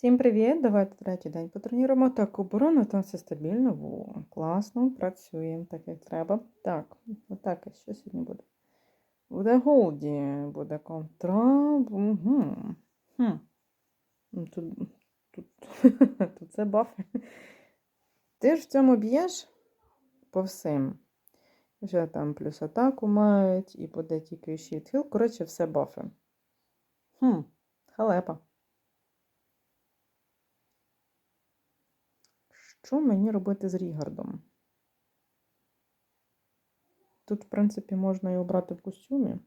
Всім привіт! Давайте третій день потренуємо. Так, оборона там все стабільно. Во, класно, працюємо так, як треба. Так, отак, що сьогодні буде? Буде Голді, буде контра. Угу. Хм. Ну, Тут, тут, тут це бафи. Ти ж в цьому б'єш по всім. Вже там плюс атаку мають, і буде тільки щит хіл. Коротше, все бафи. Хм, халепа. Що мені робити з Рігардом? Тут, в принципі, можна його брати в костюмі.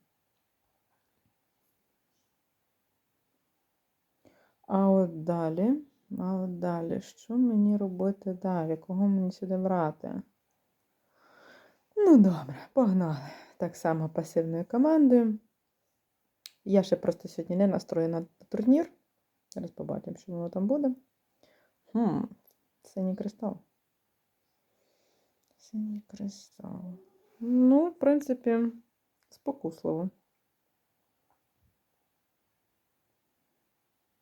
А от далі, а от далі, що мені робити далі? Кого мені сюди брати? Ну, добре, погнали. Так само пасивною командою. Я ще просто сьогодні не настроєна на турнір. Зараз побачимо, що воно там буде. Хм, Синій кристал. Синій кристал. Ну, в принципі, спокусливо.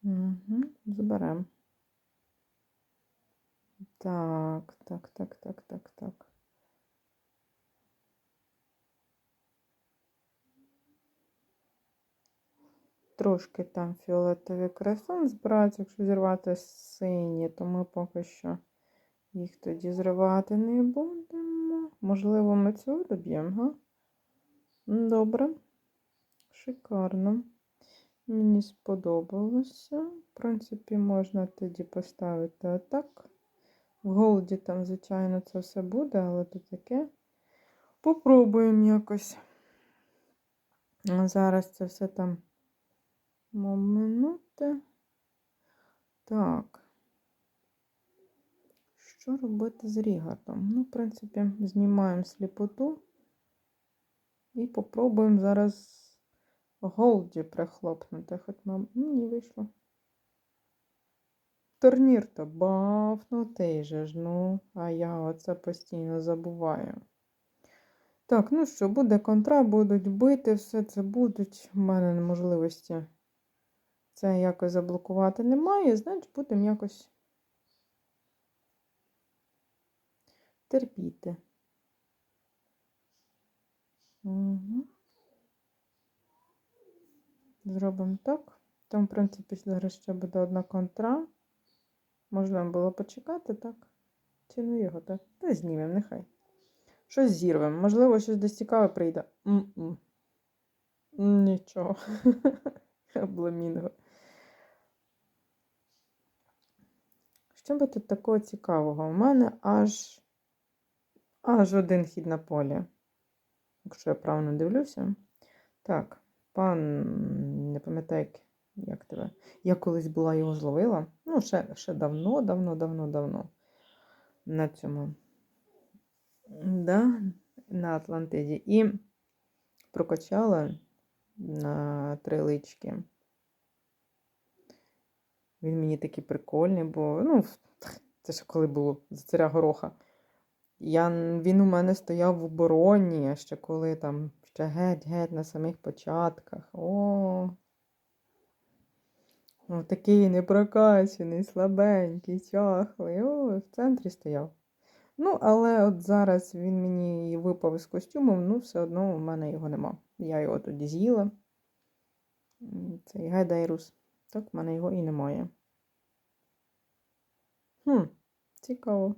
Угу, Заберемо. Так, так, так, так, так, так. Трошки там фіолетовий кресон збирається, якщо зірвати сині, то ми поки що їх тоді зривати не будемо. Можливо, ми цього доб'ємо? Добре. Шикарно. Мені сподобалося. В принципі, можна тоді поставити отак. В голоді там, звичайно, це все буде, але тут таке. Попробуємо якось. Зараз це все там. Моминути. Так. Що робити з Рігардом? Ну, в принципі, знімаємо сліпоту і попробуємо зараз голді прихлопнути. Хоч нам ну, не вийшло. Турнір то бафнутий же ж, ну, а я оце постійно забуваю. Так, ну що, буде контра, будуть бити, все це будуть. У мене можливості це якось заблокувати немає, значить будемо якось терпіти. Угу. Зробимо так. Там, в принципі, зараз ще буде одна контра. Можна було почекати, так? Не його, так? Та знімемо, нехай. Щось зірвемо. Можливо, щось десь цікаве прийде. М -м. Нічого. Обламінго. Що би тут такого цікавого? У мене аж аж один хід на полі. Якщо я правильно дивлюся. Так, пан, не пам'ятаю, як тебе. Я колись була його зловила. Ну, ще ще давно, давно, давно, давно. На цьому. Да, На Атлантиді. І прокачала на три лички. Він мені такий прикольний, бо ну, це ще коли було за царя гороха. Я, Він у мене стояв в обороні, ще коли там ще геть-геть на самих початках. О, О такий непрокачений, слабенький, чахлий. О, в центрі стояв. Ну, але от зараз він мені випав із костюмом, ну, все одно у мене його нема. Я його тоді з'їла. Цей Гайдайрус. Так, в мене його і немає. Хм, цікаво.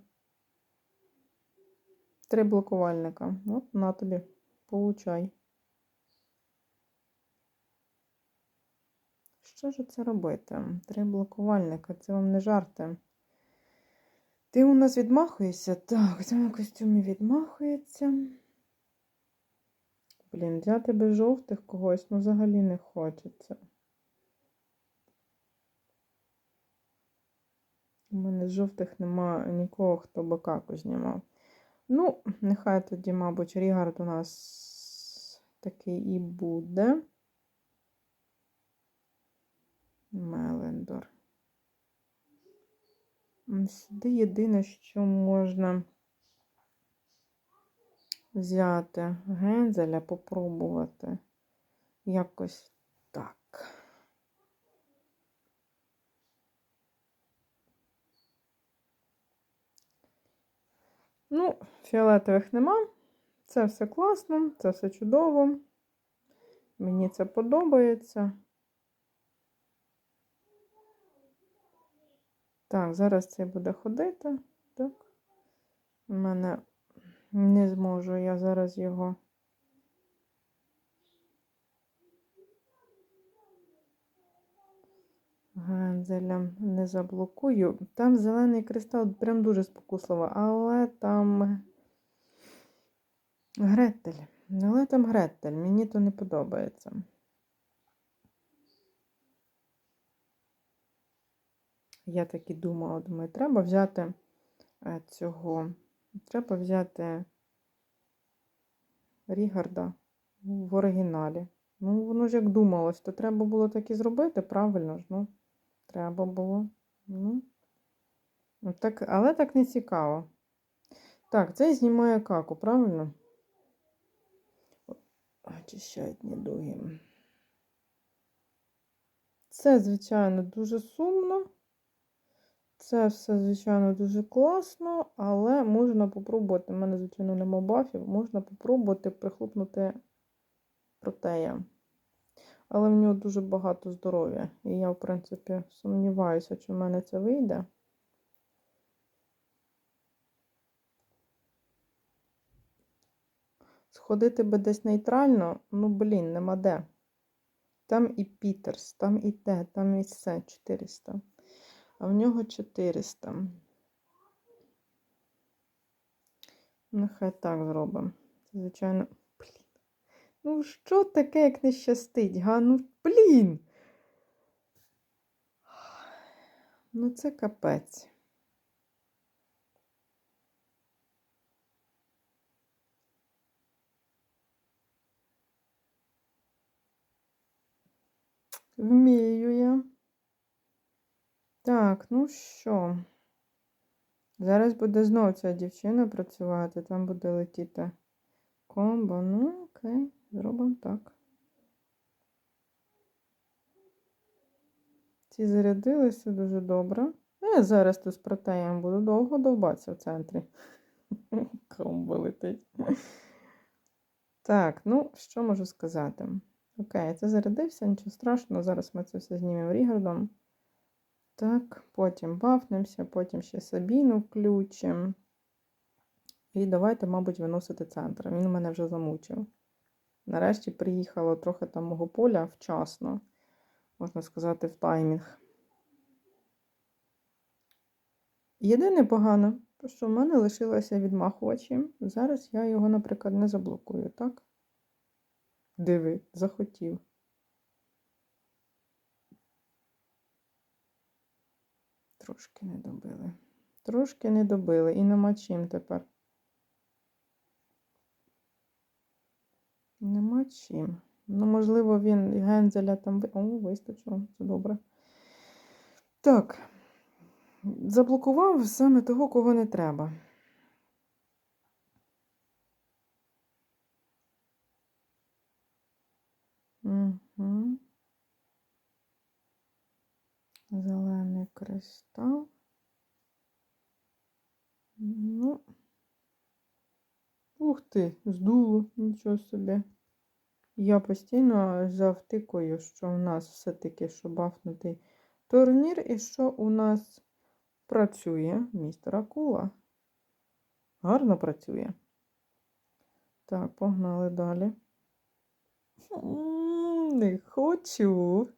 Три блокувальника. От на тобі. Получай. Що ж це робити? Три блокувальника, це вам не жарти. Ти у нас відмахуєшся? Так, в цьому костюмі відмахується. Блін, для тебе жовтих когось, ну взагалі не хочеться. У мене з жовтих нема нікого, хто би каку знімав. Ну, нехай тоді, мабуть, Рігард у нас такий і буде. Мелендор. Сюди єдине, що можна взяти гензеля, попробувати якось так. Ну, фіолетових нема. Це все класно, це все чудово. Мені це подобається. Так, зараз цей буде ходити. Так. У мене не зможу, я зараз його. Гензелем не заблокую. Там зелений кристал прям дуже спокусливо, але там Гретель. Але там Гретель, мені то не подобається. Я так і думала, думаю, треба взяти е, цього. Треба взяти Рігарда в оригіналі. Ну, воно ж як думалось, то треба було так і зробити, правильно ж, ну. Треба було. Ну. Ну, Так, але так не цікаво. Так, це знімає каку, правильно? Очищають недуги. Це, звичайно, дуже сумно. Це все, звичайно, дуже класно, але можна попробувати. У мене, звичайно, нема бафів, можна попробувати прихлопнути протея. Але в нього дуже багато здоров'я. І я, в принципі, сумніваюся, чи в мене це вийде. Сходити би десь нейтрально, ну, блін, нема де. Там і Пітерс, там і те, там і все 400. А в нього 400. Нехай так зробимо. Звичайно. Ну, що таке, як не щастить, га? Ну, блін. Ну, це капець. Вмію я. Так, ну що? Зараз буде знову ця дівчина працювати, там буде летіти комбо. Ну, окей, зробимо так. Ці зарядилися дуже добре. Ну, Я зараз тут з протеєм буду довго довбатися в центрі. Комбо летить. Так, ну, що можу сказати? Окей, це зарядився, нічого страшного. Зараз ми це все знімемо рігардом. Так, потім бафнемося, потім ще Сабіну включимо. І давайте, мабуть, виносити центр. Він мене вже замучив. Нарешті приїхало трохи там мого поля вчасно, можна сказати, в таймінг. Єдине погано, що в мене лишилося відмахувачі. Зараз я його, наприклад, не заблокую, так? Диви, захотів. Трошки не добили. Трошки не добили. І нема чим тепер. Нема чим. Ну, можливо, він гензеля там. О, вистачило, це добре. Так. Заблокував саме того, кого не треба. Угу. Зелений кристал. Ну. Ух ти, здуло, нічого собі. Я постійно завтикую, що у нас все-таки що бафнутий турнір і що у нас працює містер Акула. Гарно працює. Так, погнали далі. Не хочу.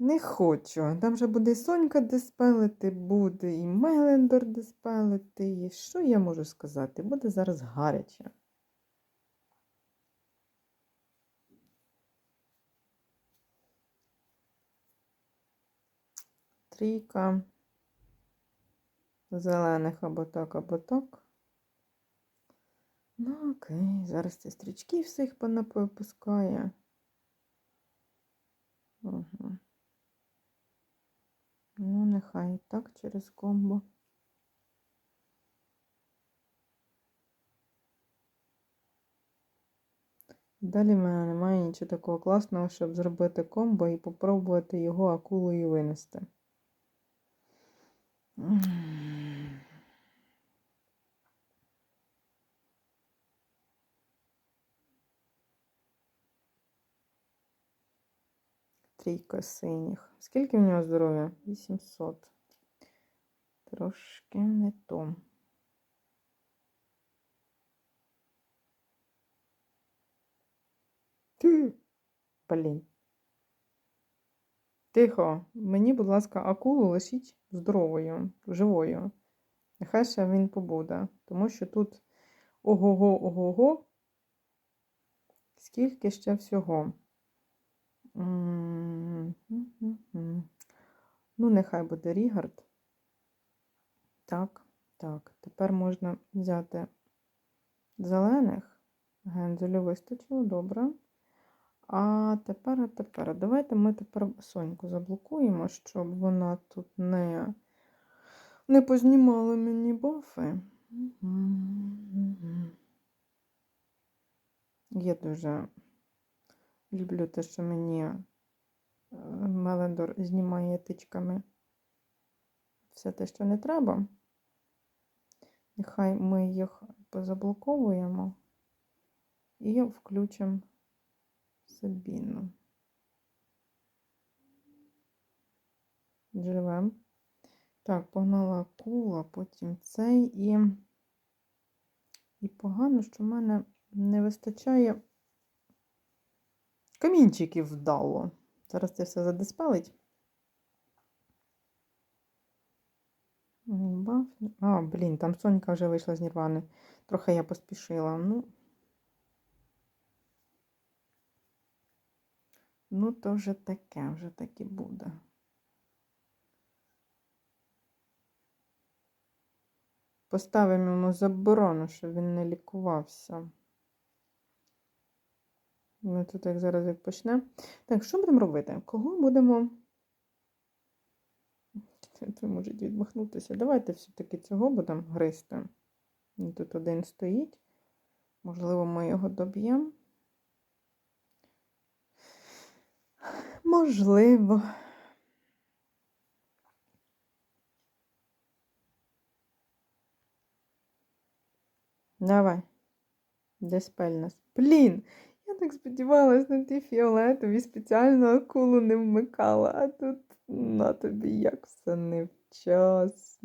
Не хочу. Там вже буде і Сонька диспелити, буде і Мелендор диспелити. І що я можу сказати? Буде зараз гаряче. Трійка. Зелених або так, або так. Ну, окей, зараз ці стрічки всіх понапускає. Угу. Ну, нехай і так через комбо. Далі в мене немає нічого такого класного, щоб зробити комбо і попробувати його акулою винести. Трійка синіх. Скільки в нього здоров'я? 800. Трошки не то. Блін. Тихо. Мені, будь ласка, акулу лишіть здоровою, живою. Нехай ще він побуде. Тому що тут ого-го, ого-го. Скільки ще всього. Ну, нехай буде Рігард. Так, так. Тепер можна взяти зелених. Гензелю вистачило, добре. А тепер, а тепер. Давайте ми тепер Соньку заблокуємо, щоб вона тут не, не познімала мені бафи. Я дуже люблю те, що мені е, Мелендор знімає тичками все те, що не треба. Нехай ми їх позаблоковуємо і включимо Сабіну. Живем. Так, погнала акула, потім цей і. І погано, що в мене не вистачає камінчиків вдало. Зараз це все задиспелить. А, блін, там Сонька вже вийшла з Нірвани. Трохи я поспішила. Ну, ну то вже таке, вже таке буде. Поставимо йому заборону, щоб він не лікувався. Ну, тут як зараз як почне. Так, що будемо робити? Кого будемо. Це можуть відмахнутися. Давайте все-таки цього будемо гристи. Він Тут один стоїть. Можливо, ми його доб'ємо. Можливо. Давай. Диспель нас. Блін! Так сподівалась на ті фіолетові, спеціально акулу не вмикала, а тут на тобі як все невчасно.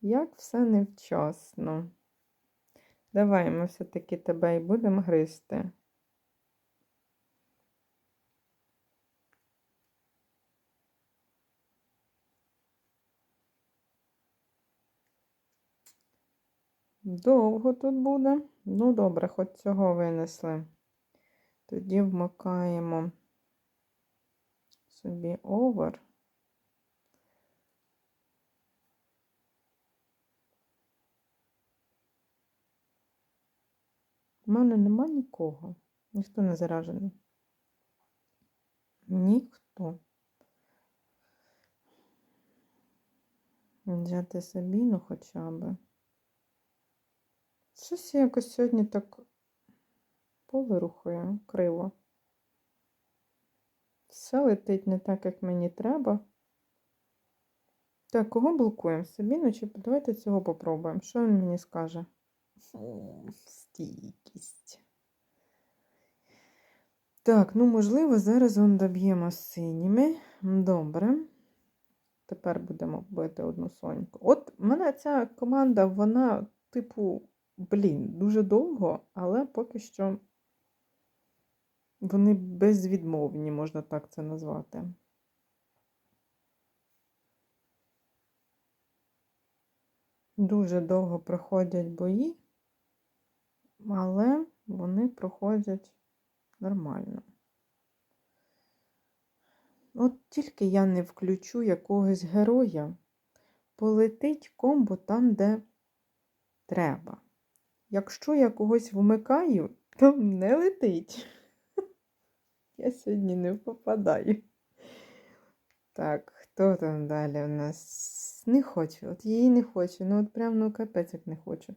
Як все невчасно. Давай ми все-таки тебе і будемо гризти. Довго тут буде. Ну, добре, хоч цього винесли. Тоді вмикаємо собі овер. У мене нема нікого. Ніхто не заражений. Ніхто. Взяти Сабіну хоча б. Щось якось сьогодні так повирухаю криво. Все летить не так, як мені треба. Так, кого блокуємо? Сабіну чи давайте цього попробуємо. Що він мені скаже? Стійкість. Так, ну, можливо, зараз он доб'ємо синіми. Добре. Тепер будемо бити одну соньку. От мене ця команда, вона, типу, блін, дуже довго, але поки що вони безвідмовні, можна так це назвати. Дуже довго проходять бої, але вони проходять нормально. От тільки я не включу якогось героя, полетить комбо там, де треба. Якщо я когось вмикаю, то не летить. Я сьогодні не попадаю. Так, хто там далі у нас? Не хочу. От її не хочу. Ну, от прям ну капець як не хочу.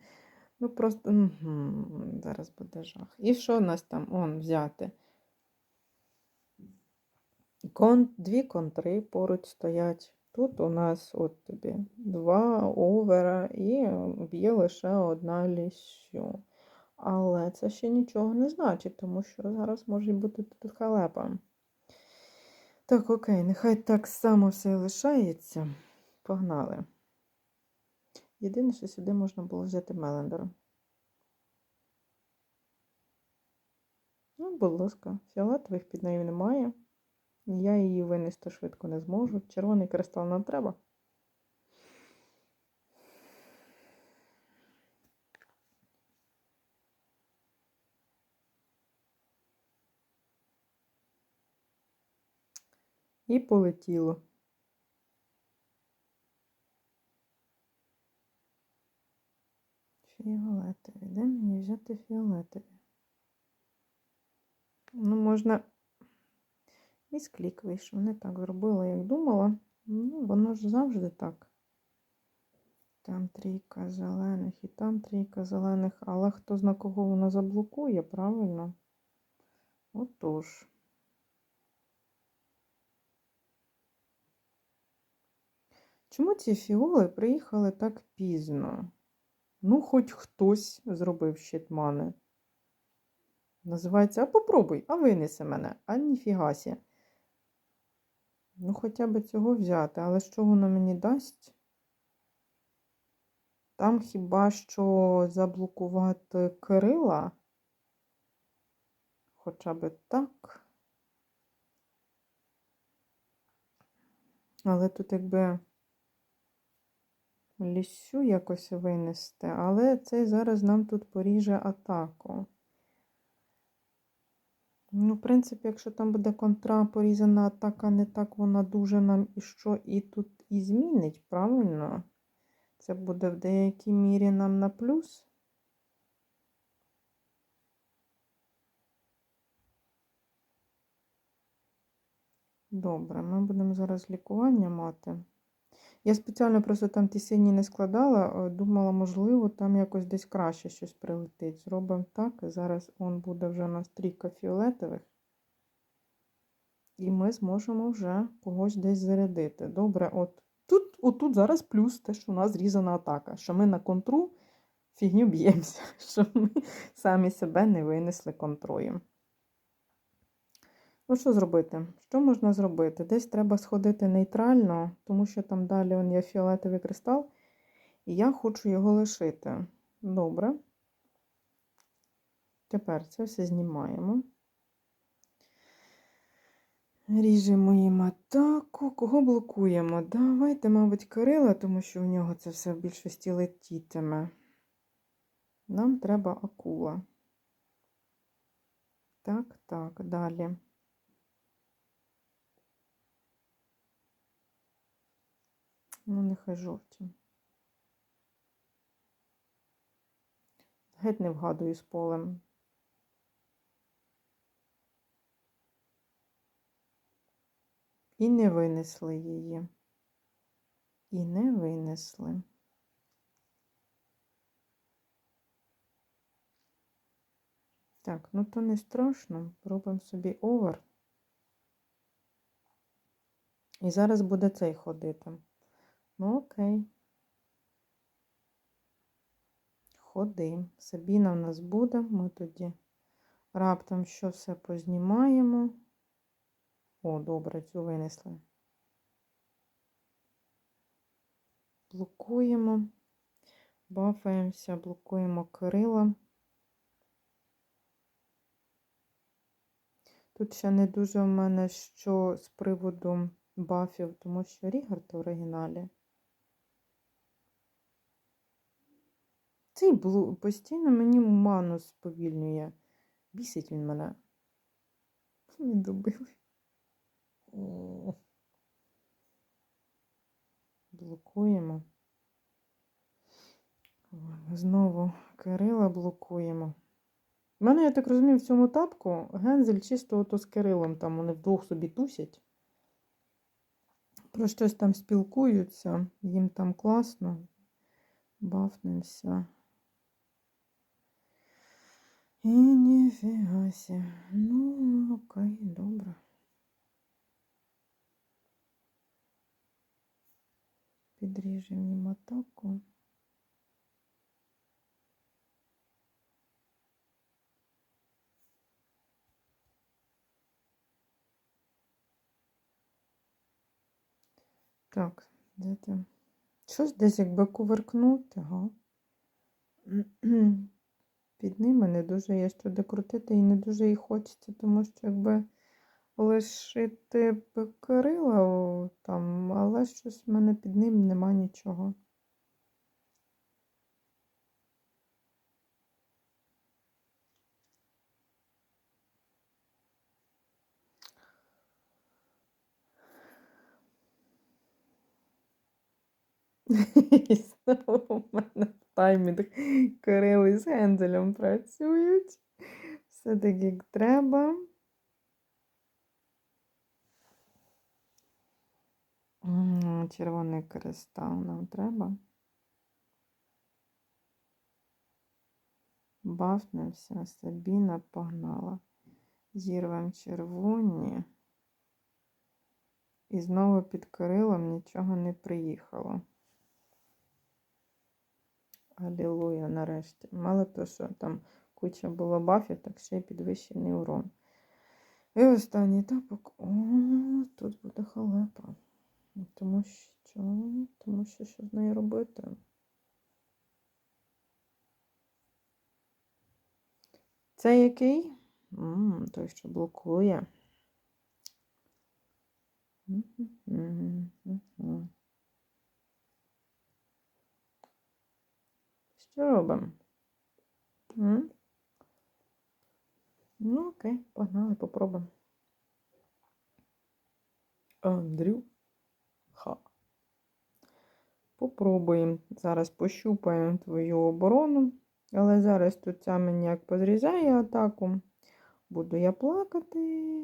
Ну просто угу, зараз буде жах. І що у нас там он взяти? Кон, дві контри поруч стоять. Тут у нас от тобі два овера і б'є лише одна ліщу. Але це ще нічого не значить, тому що зараз може бути тут халепа. Так, окей, нехай так само все і лишається. Погнали. Єдине, що сюди можна було взяти Мелендера. Ну, будь ласка, фіолетових під нею немає. Я її винести швидко не зможу. Червоний кристал нам треба. І полетіло. Фіолетові. Де мені взяти фіолетові? Ну, можна. Місклік вийшов. Не так зробила, як думала. Ну, воно ж завжди так. Там трійка зелених і там трійка зелених, але хто зна кого воно заблокує, правильно? Отож. Чому ці фіоли приїхали так пізно? Ну, хоч хтось зробив щитмани. Називається, а попробуй, а винесе мене, а ніфігасі. Ну, хоча б цього взяти, але що воно мені дасть? Там хіба що заблокувати Кирила? Хоча б так. Але тут якби лісю якось винести, але цей зараз нам тут поріже атаку. Ну, в принципі, якщо там буде контра порізана атака, не так вона дуже нам і що і тут і змінить, правильно? Це буде в деякій мірі нам на плюс. Добре, ми будемо зараз лікування мати. Я спеціально просто там ті сині не складала, думала, можливо, там якось десь краще щось прилетить. Зробимо так. Зараз он буде вже у нас трійка фіолетових. І ми зможемо вже когось десь зарядити. Добре, от тут отут зараз плюс те, що у нас зрізана атака, що ми на контру фігню б'ємося, що ми самі себе не винесли контрою. Ну, що зробити? Що можна зробити? Десь треба сходити нейтрально, тому що там далі он є фіолетовий кристал, і я хочу його лишити. Добре. Тепер це все знімаємо. Ріжемо їм атаку. Кого блокуємо? Давайте, мабуть, Кирила, тому що в нього це все в більшості летітиме. Нам треба акула. Так, так, далі. Ну, нехай жовті. Геть не вгадую з полем. І не винесли її. І не винесли. Так, ну то не страшно. Робимо собі овер. І зараз буде цей ходити. Ну, окей. Ходи. Сабіна в нас буде, ми тоді раптом що все познімаємо. О, добре, цю винесли. Блокуємо, бафаємося, блокуємо Кирила. Тут ще не дуже в мене що з приводу бафів, тому що Рігард в оригіналі. Цей блу постійно мені ману сповільнює. Бісить він мене. Не добили. Блокуємо. Знову Кирила блокуємо. У мене, я так розумію, в цьому тапку Гензель чисто ото з Кирилом, там вони вдвох собі тусять. Про щось там спілкуються, їм там класно. Бафнемося. І ніфігася. Ну, окей, добре. Підріжемо мотоку. Так, де там? Що ж десь якби кувиркнути, га? Під ними не дуже є що докрутити і не дуже і хочеться, тому що якби лишити б Кирила там, але щось в мене під ним нема нічого. І знову в мене в таймінг Кирил із Гензелем працюють. Все так, як треба. Червоний кристал нам треба. Бафнемося, Сабіна погнала. Зірвем червоні. І знову під Кирилом нічого не приїхало. Алілуя, нарешті. Мало то, що там куча було бафів, так ще й підвищений урон. І останній тапок. О, тут буде халепа. Тому що, тому що що з нею робити? Це який? М, той, що блокує. Мгм, мгм. Що робимо? М? Ну, окей, погнали, попробуємо. Андрю. Ха. Попробуємо. Зараз пощупаємо твою оборону. Але зараз тут ця мені як позрізає атаку. Буду я плакати.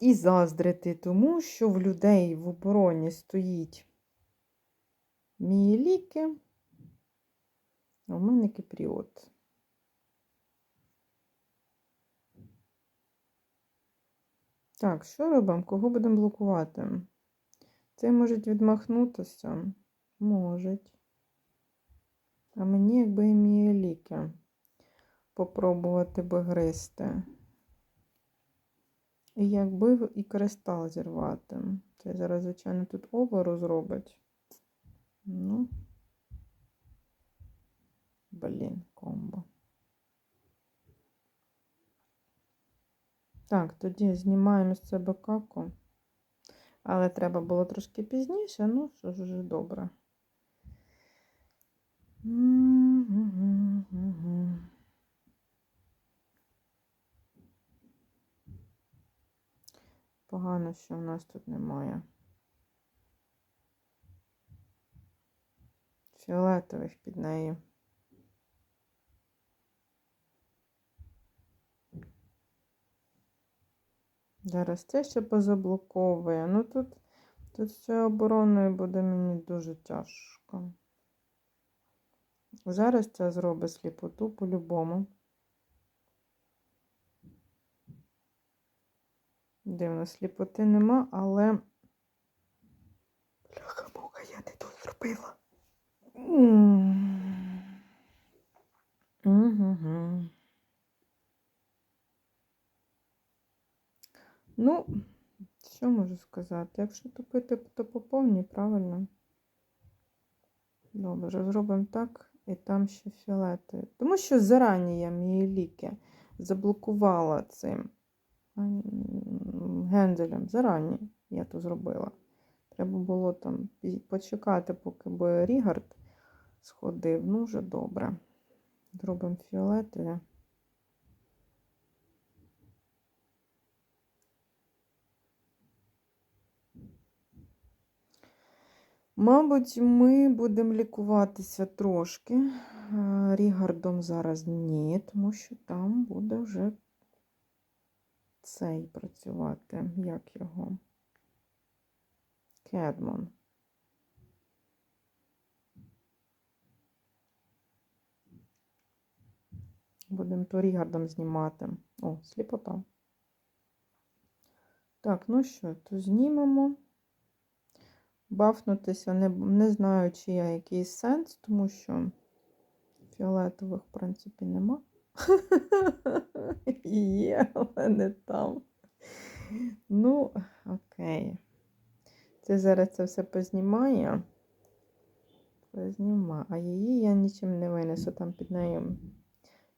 І заздрити, тому що в людей в обороні стоїть мієліки, в мене кипріот. Так, що робимо? Кого будемо блокувати? Цей може відмахнутися. Можуть. А мені якби і мієліки попробувати би гристи. І якби і кристал зірвати. Це зараз, звичайно, тут оверу зробить. Ну. Блін, комбо. Так, тоді знімаємо з себе каку. Але треба було трошки пізніше, ну що ж вже добре. Погано, що в нас тут немає. Фіолетових під нею. Зараз це ще позаблоковує. Ну тут, тут з цією обороною буде мені дуже тяжко. Зараз це зробить сліпоту по-любому. Дивно, сліпоти нема, але. Бляха муха, я не тут зробила. Угу. Ну, що можу сказати? Якщо топити, то по повній, правильно. Добре, зробимо так і там ще фіолети. Тому що зарані я мої ліки заблокувала цим м, гензелем. Зарані я то зробила. Треба було там почекати, поки би Рігард сходив. Ну, вже добре. Зробимо фіолетові. Мабуть, ми будемо лікуватися трошки. Е, Рігардом зараз ні, тому що там буде вже цей працювати. Як його? Кедмон. Будемо то Рігардом знімати. О, сліпота. Так, ну що, то знімемо. Бафнутися не, не знаю, чи є якийсь сенс, тому що фіолетових, в принципі, нема. Є, але не там. Ну, окей. Це зараз це все познімає. Позніма. А її я нічим не винесу. Там під нею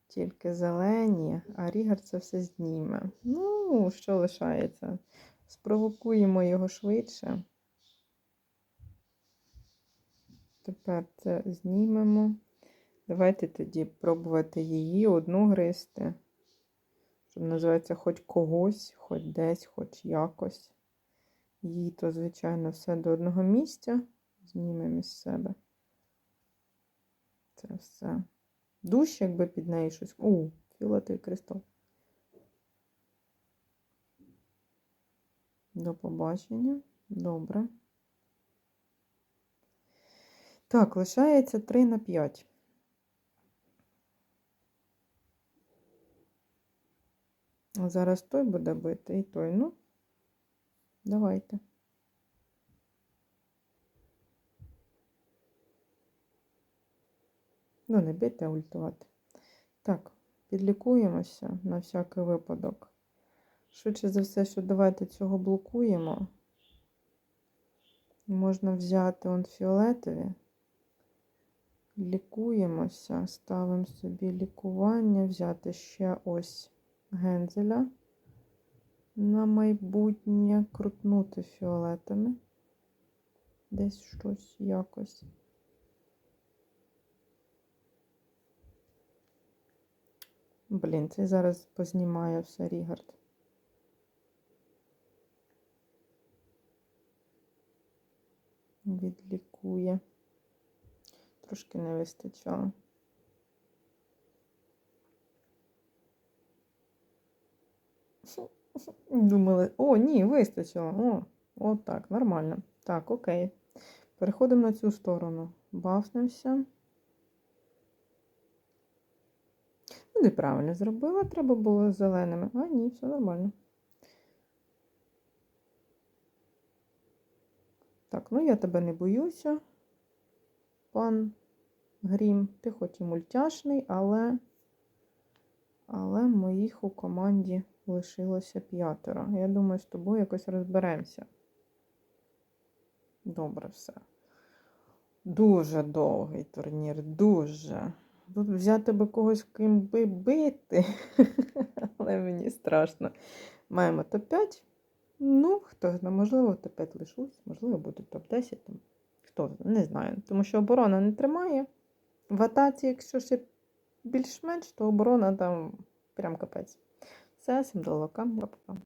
тільки зелені, а Рігар це все зніме. Ну, що лишається? Спровокуємо його швидше. Тепер це знімемо. Давайте тоді пробувати її одну гристи. Щоб називається хоч когось, хоч десь, хоч якось. Її то, звичайно, все до одного місця. Знімемо із себе. Це все. Душ, якби під нею щось. У, фіолетовий кристал. До побачення. Добре. Так, лишається 3 на 5. Зараз той буде бити і той. Ну, давайте. Ну, не бити, а ультувати. Так, підлікуємося на всякий випадок. Швидше за все, що давайте цього блокуємо. Можна взяти он фіолетові. Лікуємося, ставимо собі лікування, взяти ще ось гензеля на майбутнє, крутнути фіолетами. Десь щось якось. Блін, це зараз познімає все Рігард. Відлікує. Трошки не вистачало. Думали, о, ні, вистачило. О, от так, нормально. Так, окей. Переходимо на цю сторону. Бафнемося. Ну, неправильно зробила, треба було з зеленими. А, ні, все нормально. Так, ну я тебе не боюся, пан Грім. Ти хоч і мультяшний, але, але моїх у команді лишилося п'ятеро. Я думаю, з тобою якось розберемося. Добре все. Дуже довгий турнір, дуже. Тут взяти би когось ким би бити, але мені страшно. Маємо топ-5. Ну, хто знає, можливо, топ-5 лишусь, можливо, буде топ-10. Хто не знаю. Тому що оборона не тримає. В атаці, якщо ще більш-менш, то оборона там прям капець. Все, всім до. Па-па.